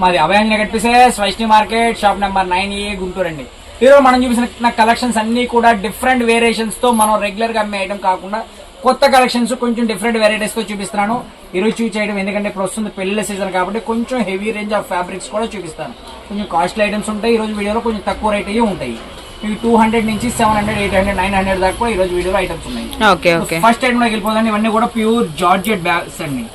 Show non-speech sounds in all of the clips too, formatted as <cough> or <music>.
మాది Abhayanjali cut pieces Vaishnavi market shop number nine A Guntur అండి. ఈరోజు మనం చూసిన కలెక్షన్స్ అన్ని కూడా డిఫరెంట్ వేరియేషన్స్తో మనం రెగ్యులర్గా అమ్మే ఐటమ్ కాకుండా కొత్త కలెక్షన్స్ కొంచెం డిఫరెంట్ వెరైటీస్తో చూపిస్తున్నాను. ఈరోజు చూస్ చేయడం ఎందుకంటే ఇప్పుడు వస్తుంది పెళ్ళి సీజన్ కాబట్టి కొంచెం హెవీ రేంజ్ ఆఫ్ ఫ్యాబ్రిక్స్ కూడా చూపిస్తాను. కొంచెం కాస్ట్లీ ఐటమ్స్ ఉంటాయి. ఈ రోజు వీడియోలో కొంచెం తక్కువ రేట్ అయ్యి ఉంటాయి. ఇవి టూ హండ్రెడ్ నుంచి seven hundred eight hundred nine hundred దాకా కూడా ఈ రోజు వీడియోలో ఐటమ్స్ ఉన్నాయి. ఫస్ట్ ఐటమ్లోకి వెళ్ళిపోదండి ఇవన్నీ కూడా ప్యూర్ జార్జెట్ బ్యాగ్స్ అండి.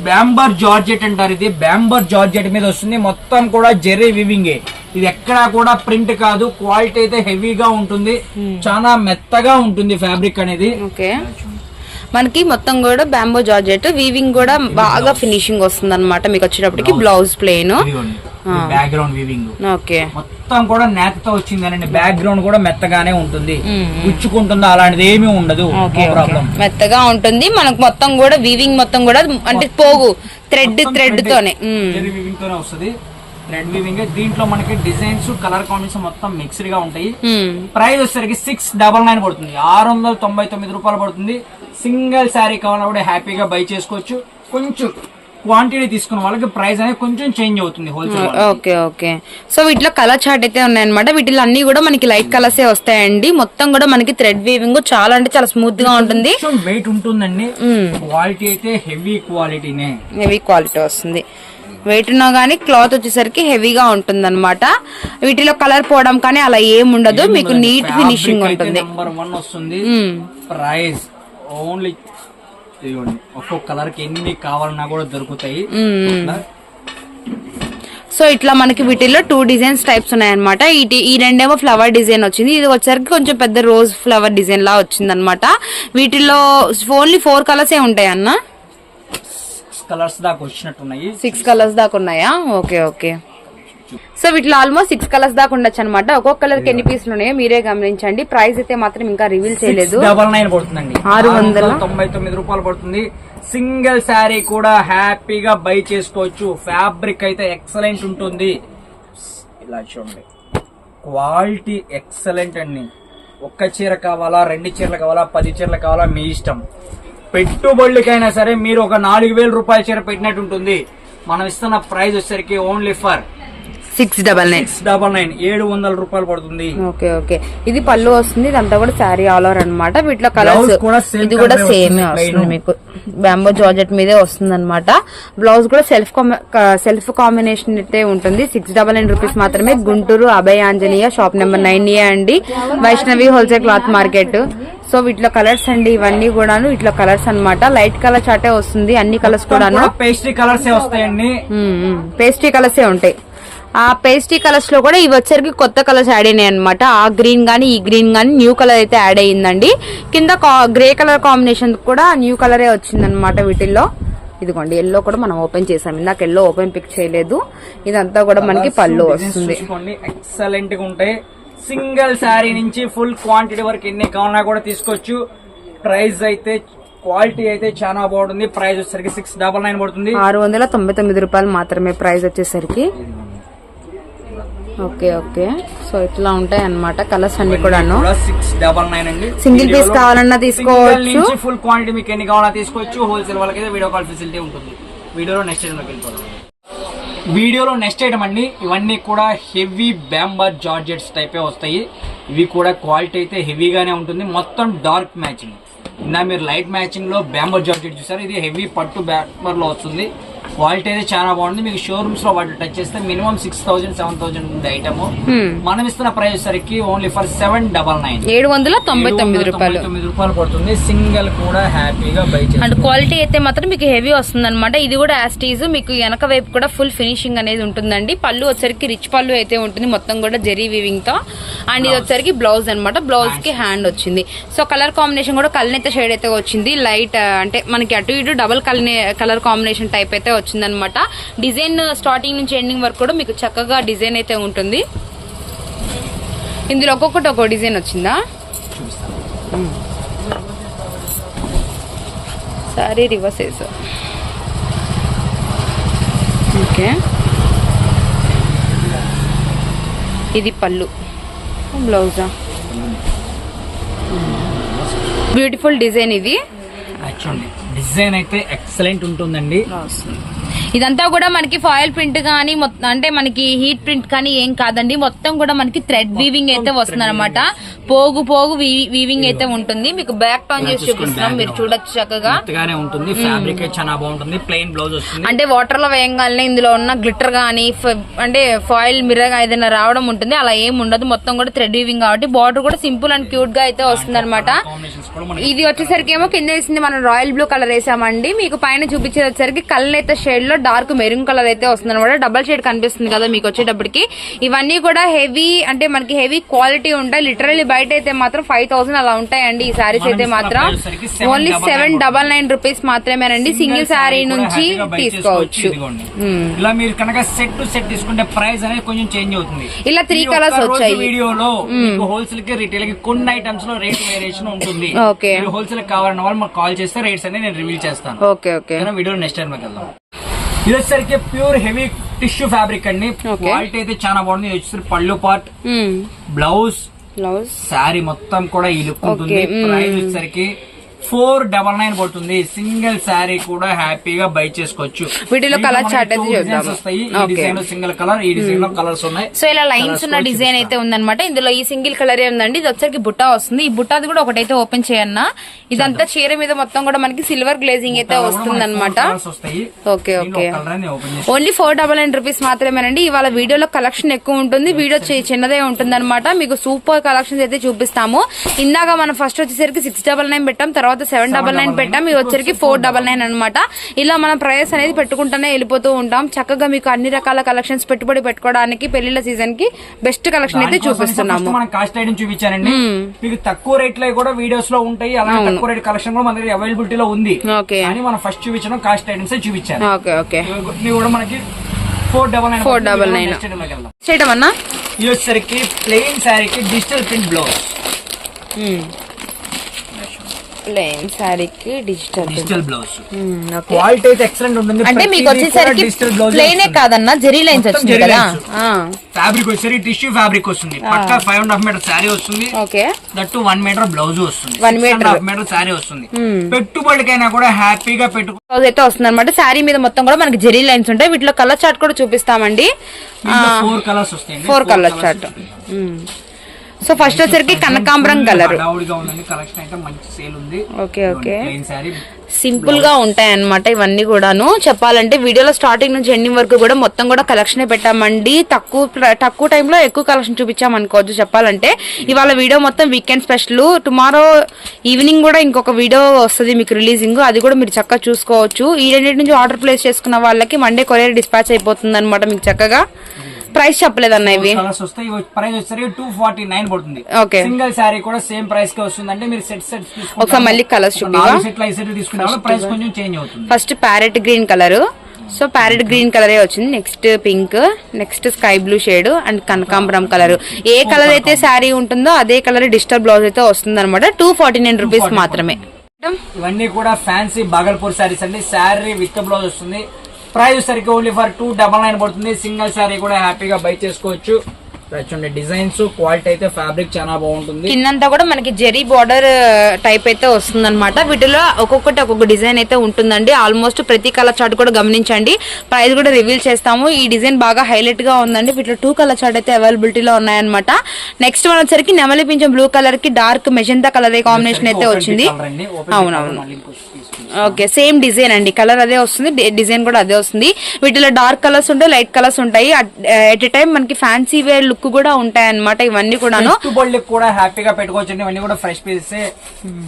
బ్యాంబర్ జార్జెట్ అంటారు ఇది. బ్యాంబర్ జార్జెట్ మీద వస్తుంది. మొత్తం కూడా జెర్రీ వివింగే ఇది ఎక్కడా కూడా ప్రింట్ కాదు. క్వాలిటీ అయితే హెవీగా ఉంటుంది. చాలా మెత్తగా ఉంటుంది ఫ్యాబ్రిక్ అనేది. ఓకే. మనకి మొత్తం కూడా బ్యాంబో జార్జెట్. వీవింగ్ కూడా బాగా ఫినిషింగ్ వస్తుంది అనమాట మీకు వచ్చేటప్పటికి blouse plain background weaving okay. మొత్తం కూడా నేతతో వచ్చింది బ్యాక్గ్రౌండ్ కూడా మెత్తగానే ఉంటుంది. మ్మ్. గుచ్చుకుంటుందా అలాంటిది ఏమీ ఉండదు. మెత్తగా ఉంటుంది. మనకు మొత్తం కూడా వీవింగ్ మొత్తం కూడా అంటే పోగు. థ్రెడ్ థ్రెడ్ తోనే. వివింగ్ తోనే వస్తుంది. థ్రెడ్ వివింగ్ దీంట్లో మనకి డిజైన్స్ కలర్ కాంబినేషన్ మొత్తం మిక్స్డ్గా ఉంటాయి. ప్రైస్ వచ్చేసరికి సిక్స్ డబల్ నైన్ పడుతుంది. ఆరు వందల తొంభై తొమ్మిది రూపాయలు పడుతుంది. సింగిల్ శారీ కావాలన్నా కూడా హ్యాపీగా బై చేసుకోవచ్చు. కొంచెం క్వాంటిటీ తీసుకున్న వాళ్ళకి ప్రైస్ అనేది కొంచెం చేంజ్ అవుతుంది హోల్సేల్ ఓకే ఓకే సో వీటిలో కలర్ చార్ట్ అయితే ఉన్నాయన్నమాట. వీటిలో అన్ని కూడా మనకి లైట్ కలర్స్ వస్తాయండి. మొత్తం కూడా మనకి థ్రెడ్ వీవింగ్ చాలా అంటే చాలా స్మూత్గా ఉంటుంది. వెయిట్ ఉంటుందండి. క్వాలిటీ అయితే హెవీ క్వాలిటీనే హెవీ క్వాలిటీ వస్తుంది. వెయిట్ ఉన్నా కానీ క్లాత్ వచ్చేసరికి హెవీగా ఉంటుంది అనమాట వీటిలో కలర్ పోవడం కానీ అలా ఏం ఉండదు. మీకు నీట్ ఫినిషింగ్ ఉంటుంది. నెంబర్ వన్ వస్తుంది. మ్మ్. ప్రైస్ ఓన్లీ ఇదిగోండి. ఒక్కొక్క కలర్కి ఎన్ని కావాలన్నా కూడా దొరుకుతాయి. సో ఇట్లా మనకి వీటిల్లో టూ డిజైన్స్ టైప్స్ ఉన్నాయన్నమాట. ఈ ఈ రెండేమో ఫ్లవర్ డిజైన్ వచ్చింది. ఇది వచ్చరికి కొంచెం పెద్ద రోజ్ ఫ్లవర్ డిజైన్ లా వచ్చింది అనమాట వీటిల్లో ఓన్లీ ఫోర్ కలర్స్ ఏ ఉంటాయి అన్న? కలర్స్ దాకా వచ్చినట్టున్నాయి. సిక్స్ కలర్స్ దాకా ఉన్నాయా? Okay okay. సో వీటిలో ఆల్మోస్ట్ సిక్స్ కలర్స్ దాకా ఉండొచ్చు అనమాట ఒక్కొక్క కలర్కి ఎన్ని పీసులు ఉన్నాయో మీరే గమనించండి. ప్రైస్ అయితే మాత్రం ఇంకా రివీల్ చేయలేదు. డబల్ నైన్ పడుతుందండి. ఆరు వందల? తొంభై తొమ్మిది రూపాయలు పడుతుంది. సింగిల్ శారీ కూడా హ్యాపీగా బై చేసుకోవచ్చు. ఫ్యాబ్రిక్ అయితే ఎక్సలెంట్ ఉంటుంది. ఇలా చూడండి. క్వాలిటీ ఎక్సలెంట్ అండి. ఒక్క చీర కావాలా రెండు చీరలు కావాలా పది చీరలు కావాలా మీ ఇష్టం. పెట్టుబడులకైనా సరే మీరు ఒక నాలుగు వేల రూపాయల చీర పెట్టినట్టు ఉంటుంది. మనం ఇస్తున్న ప్రైస్ వచ్చేసరికి only for six double nine six double nine ఏడు వందల రూపాయలు పడుతుంది. Okay okay. ఇది పళ్ళు వస్తుంది ఇదంతా కూడా శారీ ఆల్ ఓవర్ అనమాట వీటిలో కలర్స్ ఇది కూడా సేమ్ వస్తుంది. మీకు. బ్యాంబో జార్జెట్ మీదే వస్తుంది అనమాట బ్లౌజ్ కూడా సెల్ఫ్ సెల్ఫ్ కాంబినేషన్ అయితే ఉంటుంది. సిక్స్ డబల్ నైన్ రూపీస్ మాత్రమే. Guntur Abhaya Anjaneya shop number nine A అండి. Vaishnavi wholesale cloth market. So వీటిలో కలర్స్ అండి ఇవన్నీ కూడాను వీటిలో కలర్స్ అన్నమాట. లైట్ కలర్ చాటే వస్తుంది అన్ని కలర్స్ కూడాను. పేస్ట్రీ కలర్స్ వస్తాయండి. పేస్ట్రీ కలర్స్ ఉంటాయి. ఆ పేస్ట్రీ కలర్స్లో కూడా ఇవి వచ్చరికి కొత్త కలర్స్ యాడ్ అయినాయి అనమాట ఆ గ్రీన్ గానీ ఈ గ్రీన్ గానీ న్యూ కలర్ అయితే యాడ్ అయ్యిందండి. కింద గ్రే కలర్ కాంబినేషన్ కూడా న్యూ కలరే వచ్చింది అనమాట వీటిల్లో. ఇదిగోండి ఎల్లో కూడా మనం ఓపెన్ చేసాం. ఇందాక ఎల్లో ఓపెన్ పిక్ చేయలేదు. ఇదంతా కూడా మనకి పళ్ళు వస్తుంది. ఎక్సలెంట్గా ఉంటాయి. సింగిల్ శారీ నుంచి ఫుల్ క్వాంటిటీ వరకు ఎన్ని కావాలన్నా కూడా తీసుకోవచ్చు. ప్రైస్ అయితే క్వాలిటీ అయితే చాలా బాగుంటుంది. ప్రైస్ వచ్చేసరికి సిక్స్ డబల్ నైన్ పడుతుంది. ఆరు వందల తొంభై తొమ్మిది రూపాయలు మాత్రమే ప్రైస్ వచ్చేసరికి. Okay okay. సో ఇట్లా ఉంటాయి అన్నమాట కలర్స్ అన్ని కూడాను. సిక్స్ డబల్ నైన్ అండి. Single piece కావాలన్నా తీసుకోవచ్చు. ఫుల్ క్వాంటిటీ మీకు ఎన్ని కావాలన్నా తీసుకోవచ్చు. హోల్సేల్ వాళ్ళకి వీడియో కాల్ ఫెసిలిటీ ఉంటుంది. వీడియోలో నెక్స్ట్ ఐటమ్ వెళ్ళిపోతాం వీడియోలో నెక్స్ట్ ఐటమ్ అండి. ఇవన్నీ కూడా హెవీ బ్యాంబర్ జార్జెట్స్ టైపే వస్తాయి. ఇవి కూడా క్వాలిటీ అయితే హెవీగానే ఉంటుంది. మొత్తం డార్క్ మ్యాచింగ్ ఇందా మీరు లైట్ మ్యాచింగ్లో బ్యాంబర్ జార్జెట్ చూసారు? ఇది హెవీ పట్టు బ్యాంబర్లో వస్తుంది. క్వాలిటీ అయితే చాలా బాగుంది. మీకు షోరూమ్స్లో వాటి టచ్ చేస్తే minimum six thousand seven thousand ఉంది ఐటమ్ Hmm. మనం ఇస్తున్న ప్రైస్ సరికి only for seven double nine ఏడు వందల తొంభై తొమ్మిది రూపాయలు. తొమ్మిది రూపాయలు పడుతుంది. సింగిల్ కూడా హ్యాపీగా బై అండ్ క్వాలిటీ అయితే మాత్రం మీకు హెవీ వస్తుంది అనమాట ఇది కూడా యాస్టీజ్ మీకు వెనక వైపు కూడా ఫుల్ ఫినిషింగ్ అనేది ఉంటుందండి. పళ్ళు వచ్చరికి రిచ్ పళ్ళు అయితే ఉంటుంది. మొత్తం కూడా జెరీ వీవింగ్తో. అండ్ ఇది వచ్చరికి బ్లౌజ్ అనమాట బ్లౌజ్కి హ్యాండ్ వచ్చింది. సో కలర్ కాంబినేషన్ కూడా కల్నేత షేడ్ అయితే వచ్చింది. లైట్ అంటే మనకి అటు ఇటు డబల్ కలర్ కాంబినేషన్ టైప్ అయితే వచ్చింది అనమాట డిజైన్ స్టార్టింగ్ నుంచి ఎండింగ్ వరకు కూడా మీకు చక్కగా డిజైన్ అయితే ఉంటుంది. ఇందులో ఒక్కొక్కటి ఒక్కో డిజైన్ వచ్చిందా? సారీ రివర్స్ వేసా ఓకే. ఇది పళ్ళు. బ్లౌజా. బ్యూటిఫుల్ డిజైన్ ఇది. డిజైన్ అయితే ఎక్సలెంట్ ఉంటుందండి. ఇదంతా కూడా మనకి ఫాయిల్ ప్రింట్ కానీ మొత్తం అంటే మనకి హీట్ ప్రింట్ కానీ ఏం కాదండి. మొత్తం కూడా మనకి థ్రెడ్ వీవింగ్ అయితే వస్తుంది అనమాట పోగు పోగు వీవింగ్ అయితే ఉంటుంది. మీకు బ్యాక్ టర్న్ చేసి చూపిస్తున్నాం. మీరు చూడొచ్చు చక్కగా. ఉంటుంది. ఫ్యాబ్రిక్ చాలా బాగుంటుంది. ప్లెయిన్ బ్లౌజ్ వస్తుంది. అంటే వాటర్లో వేయగానే ఇందులో ఉన్న గ్లిటర్ గానీ అంటే ఫాయిల్ మిర్రర్ ఏదైనా రావడం ఉంటుంది. అలా ఏం ఉండదు. మొత్తం కూడా థ్రెడ్ వీవింగ్ కాబట్టి బార్డర్ కూడా సింపుల్ అండ్ క్యూట్గా అయితే వస్తుంది అనమాట ఇది వచ్చేసరికి ఏమో కింద వేసింది మనం రాయల్ బ్లూ కలర్ వేసామండి. మీకు పైన చూపించేది వచ్చేసరికి కలర్ అయితే షేడ్లో డార్క్ మెరూన్ కలర్ అయితే వస్తుంది అనమాట డబల్ షేడ్ కనిపిస్తుంది కదా మీకు వచ్చేటప్పటికి. ఇవన్నీ కూడా హెవీ అంటే మనకి హెవీ క్వాలిటీ ఉంటాయి. లిటరల్లీ బయట అయితే మాత్రం ఫైవ్ థౌసండ్ అలా ఉంటాయండి. ఈ సారీస్ అయితే మాత్రం only 799 seven double nine rupees మాత్రమేనండి. సింగిల్ కూడా నుంచి తీసుకోవచ్చు. ఇలా మీరు కనుక సెట్ టు సెట్ తీసుకుంటే ప్రైస్ అనేది కొంచెం చేంజ్ అవుతుంది. ఇలా colours రోజు వచ్చాయి. వీడియోలో హోల్సేల్కి రిటైల్కి కొన్ని ఐటమ్స్లో రేట్ వేరియేషన్ ఉంటుంది. మీరు హోల్సేల్ కావాలన్న వాళ్ళు మాకు కాల్ చేస్తే రేట్స్ అనేది నేను రివీల్ చేస్తాను. Okay okay? Video next time వెళ్దాం ఇది వచ్చేసరికి ప్యూర్ హెవీ టిష్యూ ఫ్యాబ్రిక్ అండి. క్వాలిటీ అయితే చాలా బాగుంది. ఇది వచ్చేసరికి పళ్ళు పార్ట్ బ్లౌజ్ బ్లౌజ్ శారీ మొత్తం కూడా ఈ లుక్ ఉంటుంది. ప్రైస్ వచ్చేసరికి ఫోర్ డబల్ నైన్ పడుతుంది. సింగిల్ శారీ కూడా హ్యాపీగా బై చేసుకోవచ్చు. వీటిలో మనకి chart అయితే two designs చూద్దాం. వస్తాయి. ఈ Okay. డిజైన్లో సింగిల్ కలర్ ఈ డిజైన్లో కలర్స్ ఉన్నాయి. సో ఇలా లైన్స్ ఉన్న డిజైన్ అయితే ఉందన్నమాట. ఇందులో ఈ సింగిల్ కలర్ ఉందండి. ఇది వచ్చరికి బుట్టా వస్తుంది. ఈ బుట్టాది కూడా ఒకటైతే ఓపెన్ చేయన్నా. ఇదంతా చీర మీద మొత్తం కూడా మనకి సిల్వర్ గ్లేజింగ్ అయితే వస్తుంది అనమాట okay okay. Colour only four double nine rupees మాత్రమేనండి. ఇవాళ వీడియోలో కలెక్షన్ ఎక్కువ ఉంటుంది. వీడియో చిన్నదే ఉంటుంది మీకు సూపర్ కలెక్షన్స్ అయితే చూపిస్తాము. ఇందాక మనం ఫస్ట్ వచ్చేసరికి సిక్స్ డబల్ నైన్ పెట్టాం. తర్వాత సెవెన్ డబల్ నైన్ పెట్టాం. ఇవి వచ్చరికి ఫోర్ డబల్ నైన్ అనమాట ఇలా మనం ప్రైస్ అనేది పెట్టుకుంటూనే వెళ్ళిపోతూ ఉంటాం. చక్కగా మీకు అన్ని రకాల కలెక్షన్స్ పెట్టుబడి పెట్టుకోవడానికి పెళ్ళిళ్ళ సీజన్కి బెస్ట్ కలెక్షన్ అయితే చూపిస్తున్నాము. మనం కాస్ట్ ఐటమ్ చూపించానండి. మీకు తక్కువ రేట్లో కూడా వీడియోస్లో ఉంటాయి. అలాగే తక్కువ రేట్ కలెక్షన్ కూడా మన దగ్గర అవైలబిలిటీ లో ఉంది. కానీ మనం ఫస్ట్ చూపించడం కాస్ట్ ఐటమ్స్ చూపించాను. Okay okay. ఇవి కూడా మనకి ఫోర్ డబల్ నైన్ 499. చేయటం అన్నా? ఇది వచ్చేసరికి ప్లెయిన్ శారీకి డిజిటల్ ప్రింట్ బ్లౌజ్ ప్లెయిన్ శారీకి digital digital blouse okay quality అయితే ఎక్సలెంట్ ఉంటుంది అంటే మీకు వచ్చేసరికి ప్లేనే కాదన్నా జెరీ లైన్స్ వచ్చింది కదా. ఫ్యాబ్రిక్ వచ్చేసరికి టిష్యూ ఫ్యాబ్రిక్ వస్తుంది. పక్కా five and half metre sari వస్తుంది. Okay. That one metre blouse వస్తుంది. హాఫ్ మీటర్ శారీ వస్తుంది. పెట్టుబడికైనా కూడా హ్యాపీగా పెట్టుకో బ్లౌజ్ అయితే వస్తుంది అనమాట శారీ మీద మొత్తం కూడా మనకి జెరీ లైన్స్ ఉంటాయి. వీటిలో కలర్ చార్ట్ కూడా చూపిస్తామండి. ఫోర్ కలర్స్ వస్తాయండి. Four colour chart so first వచ్చరికి కనకాంబరం కలర్ ఓకే ఓకే సింపుల్గా ఉంటాయి అన్నమాట ఇవన్నీ కూడాను. చెప్పాలంటే వీడియోలో స్టార్టింగ్ నుంచి ఎండింగ్ వరకు కూడా మొత్తం కూడా కలెక్షన్ పెట్టామండి. తక్కువ తక్కువ టైంలో ఎక్కువ కలెక్షన్ చూపించాం అనుకోవచ్చు చెప్పాలంటే ఇవాళ వీడియో మొత్తం వీకెండ్ స్పెషల్ టుమారో ఈవినింగ్ కూడా ఇంకొక వీడియో వస్తుంది మీకు రిలీజింగ్ అది కూడా మీరు చక్కగా చూసుకోవచ్చు. ఈ రెండింటి నుంచి ఆర్డర్ ప్లేస్ చేసుకున్న వాళ్ళకి మండే కొరియర్ డిస్పాచ్ అయిపోతుంది అనమాట మీకు చక్కగా. ప్రైస్ చెప్పలేదన్న ఇవి? కలర్స్ వస్తాయి ప్రైస్ వచ్చేసరికి టూ ఫార్టీ నైన్ పడుతుంది. ఓకే సింగిల్ శారీ కూడా సేమ్ ప్రైస్కి వస్తుంది అంటే మీరు సెట్ సెట్ ఒకసారి మళ్ళీ ప్రైస్ కొంచెం చేంజ్ అవుతుంది. First parrot green colour so parrot green కలరే వచ్చింది? Next pink next sky blue shade and కనకాంబరం కలర్ ఏ కలర్ అయితే శారీ ఉంటుందో అదే కలర్ డిజిటల్ బ్లౌజ్ అయితే వస్తుంది అనమాట టూ ఫార్టీ నైన్ రూపీస్ మాత్రమే. ఇవన్నీ కూడా ఫ్యాన్సీ బాగల్పూర్ శారీస్ అండి. శారీ విత్ బ్లౌజ్ వస్తుంది. ప్రైస్ సరికి only for two double nine పడుతుంది. సింగిల్ శారీ కూడా హ్యాపీగా బై చేసుకోవచ్చు. చూడండి డిజైన్స్ క్వాలిటీ అయితే ఫ్యాబ్రిక్ చాలా బాగుంటుంది. కిందంతా కూడా మనకి జెరీ బార్డర్ టైప్ అయితే వస్తుంది అనమాట వీటిలో ఒక్కొక్కటి ఒక్కొక్క డిజైన్ అయితే ఉంటుందండి. ఆల్మోస్ట్ ప్రతి కలర్ చార్ట్ కూడా గమనించండి. ప్రైస్ కూడా రివీల్ చేస్తాము. ఈ డిజైన్ బాగా హైలైట్గా ఉందండి. వీటిలో టూ కలర్ చార్ట్ అయితే అవైలబిలిటీలో ఉన్నాయన్నమాట. నెక్స్ట్ వన్ వచ్చరికి నెమలి పింఛం బ్లూ కలర్కి డార్క్ మెజంతా కలర్ కాంబినేషన్ అయితే వచ్చింది. అవునవును. ఓకే సేమ్ డిజైన్ అండి. కలర్ అదే వస్తుంది. డిజైన్ కూడా అదే వస్తుంది. వీటిలో డార్క్ కలర్స్ ఉంటాయి లైట్ కలర్స్ ఉంటాయి. ఎట్ ఎ టైం మనకి ఫ్యాన్సీ వేర్ లుక్ కూడా ఉంటాయి అన్నమాట ఇవన్నీ కూడాను. పెట్టుబడులకు కూడా హ్యాపీగా పెట్టుకోవచ్చు ఇవన్నీ కూడా ఫ్రెష్ పీసెస్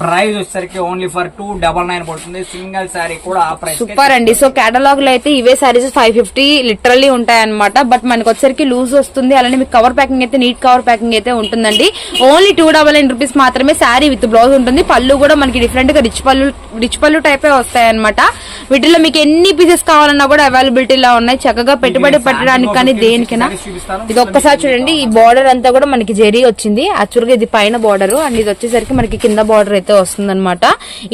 ప్రైస్ వచ్చేసరికి only for two double nine పడుతుంది. సింగిల్ శారీ కూడా ఆ ప్రైస్ సూపర్ అండి. సో కేటలాగ్లో అయితే ఇవే సారీస్ ఫైవ్ ఫిఫ్టీ లిటరల్లీ ఉంటాయి అనమాట బట్ మనకి వచ్చరికి లూజ్ వస్తుంది. అలానే మీకు కవర్ ప్యాకింగ్ అయితే నీట్ కవర్ ప్యాకింగ్ అయితే ఉంటుందండి. Only two double nine rupees మాత్రమే శారీ విత్ బ్లౌజ్ ఉంటుంది. పళ్ళు కూడా మనకి డిఫరెంట్గా రిచ్ పళ్ళు రిచ్ పళ్ళు టైపే వస్తాయి అనమాట వీటిలో మీకు ఎన్ని పీసెస్ కావాలన్నా కూడా అవైలబిలిటీలో ఉన్నాయి. చక్కగా పెట్టుబడి పెట్టడానికి కానీ దేనికైనా. ఇది ఒక్కసారి చూడండి. చూడండి ఈ బార్డర్ అంతా కూడా మనకి జెరీ వచ్చింది. యాక్చువల్గా ఇది పైన బార్డర్ అండ్ ఇది వచ్చేసరికి మనకి కింద బార్డర్ అయితే వస్తుంది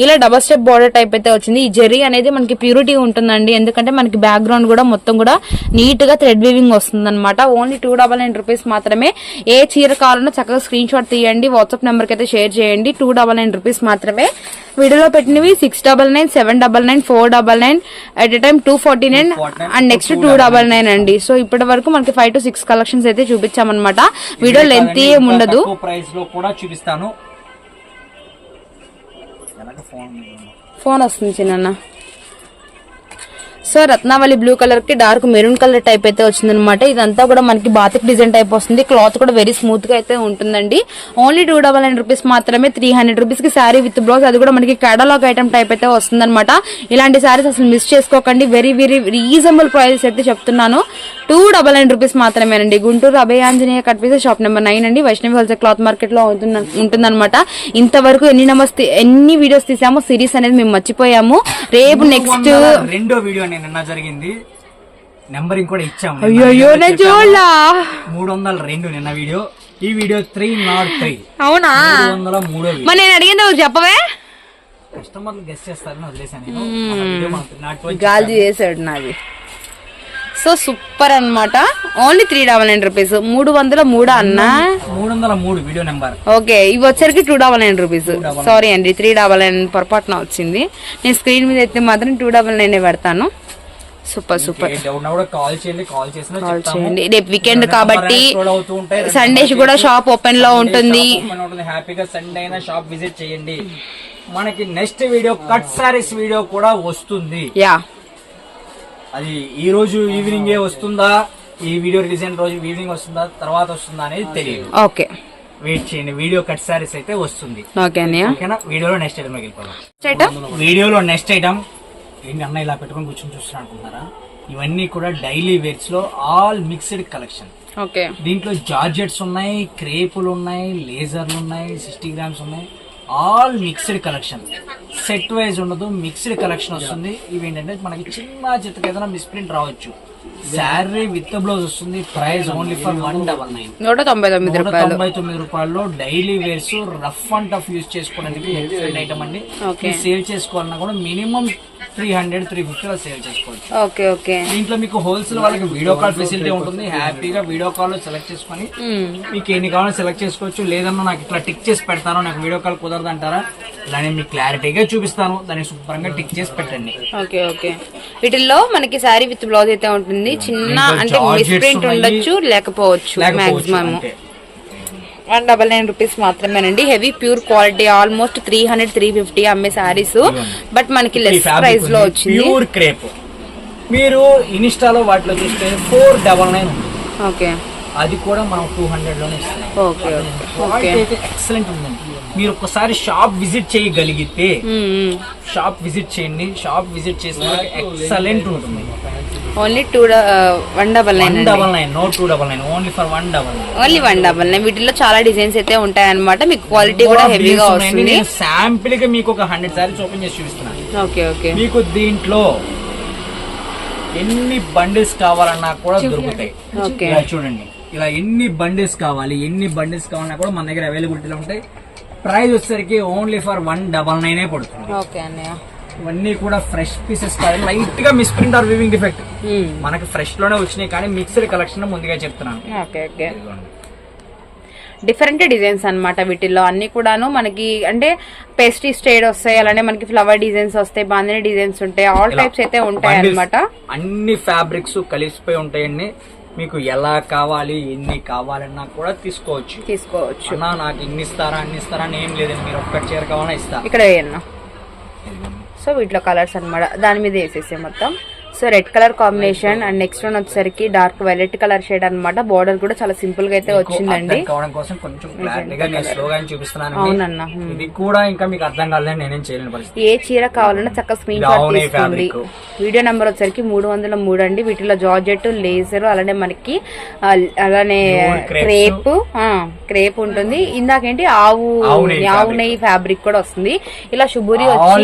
ఇలా డబల్ స్టెప్ బార్డర్ టైప్ అయితే వచ్చింది. ఈ జెరీ అనేది మనకి ప్యూరిటీ ఉంటుందండి. ఎందుకంటే మనకి బ్యాక్గ్రౌండ్ కూడా మొత్తం కూడా నీట్గా థ్రెడ్ వీవింగ్ వస్తుంది అనమాట only two double nine rupees మాత్రమే. ఏ చీర కావాలన్నా చక్కగా స్క్రీన్ షాట్ తీయండి. వాట్సాప్ నెంబర్కి అయితే షేర్ చేయండి. టూ డబల్ నైన్ రూపీస్ మాత్రమే. వీడియోలో పెట్టినవి six double nine seven double nine four double nine at a time two forty nine and next two double nine అండి. సో ఇప్పటి వరకు మనకి ఫైవ్ టు సిక్స్ కలెక్షన్స్ అయితే చూపించామన్నమాట. వీడియో లెంత్ ఏం ఉండదు. ప్రైస్లో కూడా చూపిస్తాను. ఫోన్ వస్తుంది చిన్న సో రత్నావళి బ్లూ కలర్కి డార్క్ మెరూన్ కలర్ టైప్ అయితే వచ్చిందనమాట ఇదంతా కూడా మనకి బాతిక్ డిజైన్ టైప్ వస్తుంది. క్లాత్ కూడా వెరీ స్మూత్గా అయితే ఉంటుందండి. Only two double nine rupees మాత్రమే త్రీ హండ్రెడ్ రూపీస్కి శారీ విత్ బ్లౌజ్ అది కూడా మనకి కేటలాగ్ ఐటమ్ టైప్ అయితే వస్తుందన్నమాట. ఇలాంటి శారీస్ అసలు మిస్ చేసుకోకండి. వెరీ వెరీ రీజనబుల్ ప్రైసెస్ అయితే చెప్తున్నాను. టూ డబల్ నైన్ రూపీస్ మాత్రమేనండి. Guntur Abhaya Anjaneya cut pieces shop number nine అండి. వైష్ణవి హోల్సేల్ క్లాత్ మార్కెట్లో ఉంటుందన్నమాట. ఇంతవరకు ఎన్ని నమస్ ఎన్ని వీడియోస్ తీసామో సిరీస్ అనేది మేము మర్చిపోయాము. రేపు నెక్స్ట్ రెండో వీడియో నేను నిన్న జరిగింది. నెంబరింగ్ కూడా ఇచ్చాము. అయ్యో నేను చూడలా. మూడు వందల రెండు నిన్న వీడియో. ఈ వీడియో త్రీ నాట్ త్రీ అవునా? వందల మూడో మరి నేను అడిగింది ఒకటి చెప్పవే? కస్టమర్లు గెస్ట్ చేస్తారని వదిలేసాను గాలి చేసాడు నాది. సో సూపర్ అన్నమాట. Only three double nine rupees మూడు వందల మూడు అన్నా? మూడు వందల మూడు వీడియో నెంబర్. ఓకే ఇవి వచ్చరికి two double nine rupees sorry అండి త్రీ డబల్ నైన్ పొరపాటున వచ్చింది. నేను స్క్రీన్ మీద అయితే మాత్రం టూ డబల్ నైన్ పెడతాను. సూపర్ సూపర్ కాల్ చేయండి రేపు వీకెండ్ కాబట్టి. సండేస్ కూడా షాప్ ఓపెన్లో ఉంటుంది. హ్యాపీగా సండే అయినా షాప్ విజిట్ చేయండి. మనకి next video cut saris video కూడా వస్తుంది. యా అది ఈ రోజు ఈవినింగ్ ఏ వస్తుందా? ఈ వీడియో రిలీజ్ అయిన రోజు ఈవినింగ్ వస్తుందా? తర్వాత వస్తుందా అనేది తెలియదు. ఓకే. వెయిట్ చేయండి. వీడియో కట్ సారీస్ అయితే వస్తుంది. ఓకేనా వీడియోలో నెక్స్ట్ ఐటమ్ వెళ్ళిపోదాం. వీడియోలో నెక్స్ట్ ఐటమ్ ఏంటి అన్న ఇలా పెట్టుకొని కూర్చొని చూస్తున్నా అనుకుంటారా ఇవన్నీ కూడా డైలీ వేర్స్లో ఆల్ మిక్స్డ్ కలెక్షన్ ఓకే. దీంట్లో జార్జెట్స్ ఉన్నాయి క్రేపులు ఉన్నాయి లేజర్లు ఉన్నాయి సిక్స్టీ గ్రామ్స్ ఉన్నాయి. All mixed collection set wise ఉండదు మిక్స్డ్ కలెక్షన్ వస్తుంది. ఇవి ఏంటంటే మనకి చిన్న చిత్తకి ఏదైనా మిస్ప్రింట్ రావచ్చు. శారీ విత్ బ్లౌజ్ వస్తుంది price only for one double nine నూట తొంభై తొమ్మిది తొంభై తొమ్మిది రూపాయల్లో daily wears rough and tough use చేసుకోవడానికి ఐటమ్ అండి. సేల్ చేసుకోవాలన్నా కూడా minimum three hundred three fifty sale చేసుకోవచ్చు. Okay okay. దీంట్లో మీకు హోల్సేల్ వాళ్ళకి వీడియో కాల్ ఫెసిలిటీ ఉంటుంది. హ్యాపీగా వీడియో కాల్ సెలెక్ట్ చేసుకొని మీకు ఎన్ని కావాలో సెలెక్ట్ చేసుకోవచ్చు. లేదన్నా నాకు ఇట్లా టిక్ చేసి పెడతాను నాకు వీడియో కాల్ కుదరదు అంటారా ఇలా నేను మీకు క్లారిటీగా చూపిస్తాను. దాన్ని శుభ్రంగా టిక్ చేసి పెట్టండి. Okay okay. వీటిల్లో మనకి శారీ విత్ బ్లౌజ్ అయితే ఉంటుంది. చిన్న అంటే మిస్ప్రింట్. ఉండొచ్చు లేకపోవచ్చు maximum. One double nine rupees మాత్రమేనండి. Heavy pure quality almost three hundred three fifty అమ్మే శారీస్ బట్ మనకి లెస్ ప్రైస్లో. వచ్చింది. ప్యూర్ క్రేప్ మీరు ఇన్స్టాలో వాటిలో చూస్తే ఫోర్ డబల్ నైన్ ఓకే. అది కూడా మనం టూ హండ్రెడ్లోనే ఎక్సలెంట్ ఉందండి. మీరు ఒక్కసారి షాప్ విజిట్ చేయగలిగితే షాప్ విజిట్ చేయండి. షాప్ విజిట్ చేసిన ఎక్సలెంట్ ఉంటుంది. Only two one double nine double nine no two double nine only for one double nine only one double nine వీటిలో చాలా డిజైన్స్ అయితే ఉంటాయి అనమాట మీకు క్వాలిటీ కూడా హెవీగా వస్తుంది. శాంపిల్గా మీకు ఒక హండ్రెడ్ సారీస్ ఓపెన్ చేసి చూపిస్తున్నాను ఓకే ఓకే. మీకు దీంట్లో ఎన్ని బండిల్స్ కావాలన్నా కూడా దొరుకుతాయి. ఓకే. ఇలా చూడండి. ఇలా ఎన్ని బండిల్స్ కావాలి ఎన్ని బండిల్స్ కావాలన్నా కూడా మన దగ్గర అవైలబిలిటీలో ఉంటాయి. ప్రైస్ వచ్చేసరికి ఓన్లీ ఫర్ వన్ డబల్ నైనే పడుతుంది. ఓకే అన్నయ్య. ఇవన్నీ కూడా ఫ్రెష్ పీసెస్ కాదు. లైట్గా మిస్ప్రింట్ ఆర్ వివింగ్ డిఫెక్ట్. మనకి ఫ్రెష్లోనే వచ్చినాయి కానీ మిక్స్డ్ కలెక్షన్ ముందుగా చెప్తున్నాను. Okay okay. డిఫరెంట్ డిజైన్స్ అన్నమాట వీటిల్లో. అన్ని కూడాను మనకి అంటే పేస్ట్రీ స్టేడ్ వస్తాయి అలానే మనకి ఫ్లవర్ డిజైన్స్ వస్తాయి బాందిని డిజైన్స్ ఉంటాయి. ఆల్ టైప్స్ అయితే ఉంటాయి అన్నమాట అన్ని ఫ్యాబ్రిక్స్ కలిసిపోయి ఉంటాయండి. మీకు ఎలా కావాలి ఎన్ని కావాలన్నా కూడా తీసుకోవచ్చు. తీసుకోవచ్చు. నాకు ఇన్ని ఇస్తారా అన్ని ఇస్తారా అని ఏం లేదండి. మీరు ఒక్కటి చీర కావాలన్నా ఇస్తా. ఇక్కడ వేయన్న. సో వీటిలో కలర్స్ అన్నమాట. దాని మీద వేసేసే మొత్తం. So red colour combination and next one వచ్చేసరికి డార్క్ వైలెట్ కలర్ షేడ్ అన్నమాట. బార్డర్ కూడా చాలా సింపుల్గా అయితే వచ్చిందండి. అవునన్నా హ్మ్. ఇది కూడా ఇంకా మీకు అర్థం కాలేదని నేనేం చేయలేని పరిస్థితి. ఏ చీర కావాలన్నా చక్కగా స్క్రీన్ షాట్ తీసుకోండి. వీడియో నెంబర్ వచ్చరికి మూడు వందల మూడు అండి. వీటిలో జార్జెట్ లేజర్ అలానే మనకి అలానే. క్రేప్ క్రేప్ ఉంటుంది. ఇందాకేంటి ఆవు ఆవు నెయ్యి ఫ్యాబ్రిక్ కూడా వస్తుంది. ఇలా శుభూరి వచ్చి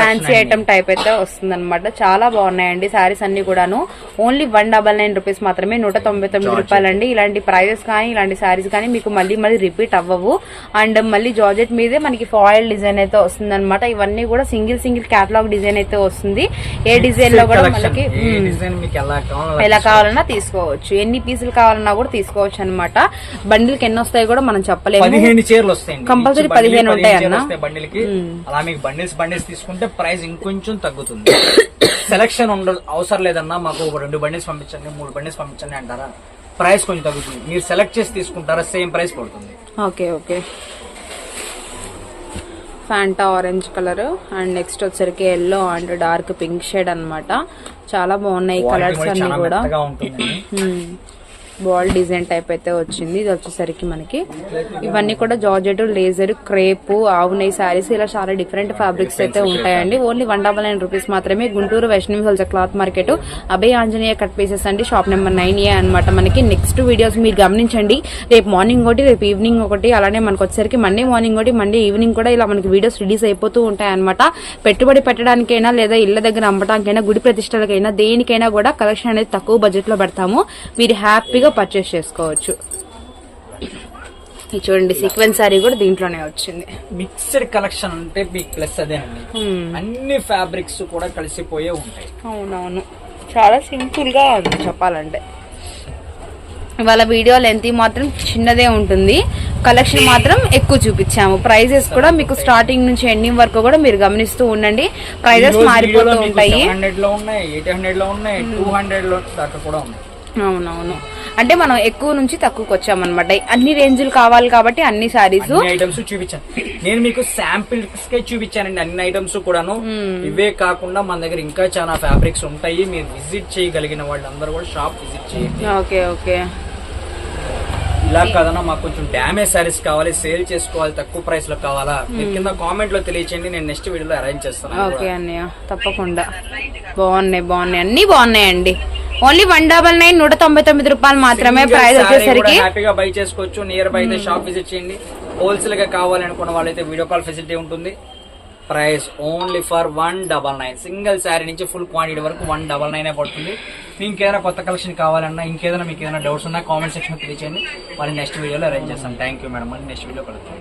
ఫ్యాన్సీ. ఐటమ్ టైప్ అయితే వస్తుంది అనమాట చాలా బాగున్నాయండి. ఉంటాయండి శారీస్ అన్ని కూడాను. Only one double nine rupees మాత్రమే నూట తొంభై తొమ్మిది రూపాయలండి. ఇలాంటి ప్రైజెస్ కానీ ఇలాంటి శారీస్ కానీ మీకు మళ్ళీ మళ్ళీ రిపీట్ అవ్వవు. అండ్ మళ్ళీ జార్జెట్ మీదే మనకి ఫాయిల్ డిజైన్ అయితే వస్తుంది ఇవన్నీ కూడా సింగిల్ సింగిల్ క్యాటలాగ్ డిజైన్ అయితే వస్తుంది. ఏ డిజైన్లో కూడా మనకి ఎలా కావాలో ఎలా కావాలన్నా తీసుకోవచ్చు. ఎన్ని పీసులు కావాలన్నా కూడా తీసుకోవచ్చు అనమాట బండిల్కి ఎన్ని వస్తాయి కూడా మనం చెప్పలేము. చీరలు బండిల్ పదిహేను ఉంటాయి అన్న. బండిల్కి. అలా మీకు బండిల్స్ బండిల్స్ తీసుకుంటే ప్రైస్ ఇంకొంచెం తగ్గుతుంది. <coughs> సెలక్షన్ ఉండ అవసరం లేదన్నా మాకు ఒక రెండు బండిల్స్ పంపించండి మూడు బండిల్స్ పంపించండి అంటారా? ప్రైస్ కొంచెం తగ్గుతుంది. మీరు సెలెక్ట్ చేసి తీసుకుంటారా? సేమ్ ప్రైస్ పడుతుంది. Okay okay. Fanta orange colour and next వచ్చరికి yellow and dark pink shade అన్నమాట. చాలా బాగున్నాయి కలర్స్ కూడా అన్ని కూడా. బాల్ డిజైన్ టైప్ అయితే వచ్చింది. ఇది వచ్చేసరికి మనకి ఇవన్నీ కూడా జార్జెట్ లేజర్ క్రేప్ ఆవు నెయ్యి శారీస్ ఇలా చాలా డిఫరెంట్ ఫ్యాబ్రిక్స్ అయితే ఉంటాయండి. Only one double nine rupees మాత్రమే Guntur Vaishnavi wholesale cloth market Abhaya Anjaneya cut pieces అండి. షాప్ నెంబర్ నైన్ ఏ అనమాట మనకి. నెక్స్ట్ వీడియోస్ మీరు గమనించండి. రేపు మార్నింగ్ ఒకటి రేపు ఈవినింగ్ ఒకటి అలానే మనకు వచ్చేసరికి మండే మార్నింగ్ ఒకటి మండే ఈవినింగ్ కూడా ఇలా మనకి వీడియోస్ రిలీజ్ అయిపోతూ ఉంటాయి అనమాట పెట్టుబడి పెట్టడానికైనా లేదా ఇళ్ళ దగ్గర అమ్మడానికైనా గుడి ప్రతిష్టలకైనా దేనికైనా కూడా కలెక్షన్ అనేది తక్కువ బడ్జెట్లో పెడతాము. మీరు హ్యాపీగా పర్చేస్ చేసుకోవచ్చు. చూడండి సీక్వెన్స్ సారీ కూడా దీంట్లోనే వచ్చింది. మిక్స్డ్ కలెక్షన్ అంటే మీకు ప్లస్ అదేనండి అన్ని ఫ్యాబ్రిక్స్ కూడా కలిసిపోయే ఉంటాయి. అవునవును. చాలా సింపుల్గా ఉంది చెప్పాలంటే. ఇవాళ వీడియో లెంత్ మాత్రం చిన్నదే ఉంటుంది. కలెక్షన్ మాత్రం ఎక్కువ చూపించాము. ప్రైజెస్ కూడా మీకు స్టార్టింగ్ నుంచి ఎండింగ్ వరకు కూడా మీరు గమనిస్తూ ఉండండి. ప్రైజెస్ మారిపోతూ ఉంటాయి. హండ్రెడ్లో ఉన్నాయి ఎయిట్ హండ్రెడ్లో ఉన్నాయి టూ హండ్రెడ్లో దాకా కూడా ఉన్నాయి. అవునవును. అంటే మనం ఎక్కువ నుంచి తక్కువకి వచ్చామన్నమాట. అన్ని రేంజ్లు కావాలి కాబట్టి అన్ని సారీస్. ఐటమ్స్ చూపించాను. నేను మీకు శాంపిల్స్ కే చూపించానండి. అన్ని ఐటమ్స్ కూడాను. ఇవే కాకుండా మన దగ్గర ఇంకా చాలా ఫ్యాబ్రిక్స్ ఉంటాయి. మీరు విజిట్ చేయగలిగిన వాళ్ళందరూ కూడా షాప్ విజిట్ చేయండి. Okay okay. ఇలా కాదన్నా మాకు కొంచెం డ్యామేజ్ సారీస్ కావాలి సేల్ చేసుకోవాలి తక్కువ ప్రైస్లో కావాలా? మీరు కింద కామెంట్లో తెలియచేయండి. నేను నెక్స్ట్ వీడియోలో అరేంజ్ చేస్తాను. ఓకే అన్నయ్య. తప్పకుండా. బాగున్నాయి బాగున్నాయి. అన్ని బాగున్నాయండి. ఓన్లీ వన్ డబల్ నైన్ నూట తొంభై తొమ్మిది రూపాయలు మాత్రమే ప్రైస్ వచ్చేసరికి. హ్యాపీగా బై చేసుకోవచ్చు. నియర్ బై అయితే షాప్ విజిట్ చేయండి. హోల్సేల్గా కావాలనుకున్న వాళ్ళైతే వీడియో కాల్ ఫెసిలిటీ ఉంటుంది. Price only for one double nine single sari నుంచి ఫుల్ క్వాంటిటీ వరకు వన్ డబల్ నైన్ పడుతుంది. మీకు ఇంకేదైనా కొత్త కలెక్షన్ కావాలన్నా ఇంకేదైనా మీకు ఏదైనా డౌట్స్ ఉన్నా కామెంట్ సెక్షన్ తెలియచేయండి. మరి నెక్స్ట్ వీడియోలో అరేంజ్ చేస్తాం. థ్యాంక్ యూ మేడం మళ్ళీ నెక్స్ట్ వీడియో కలుద్దాం.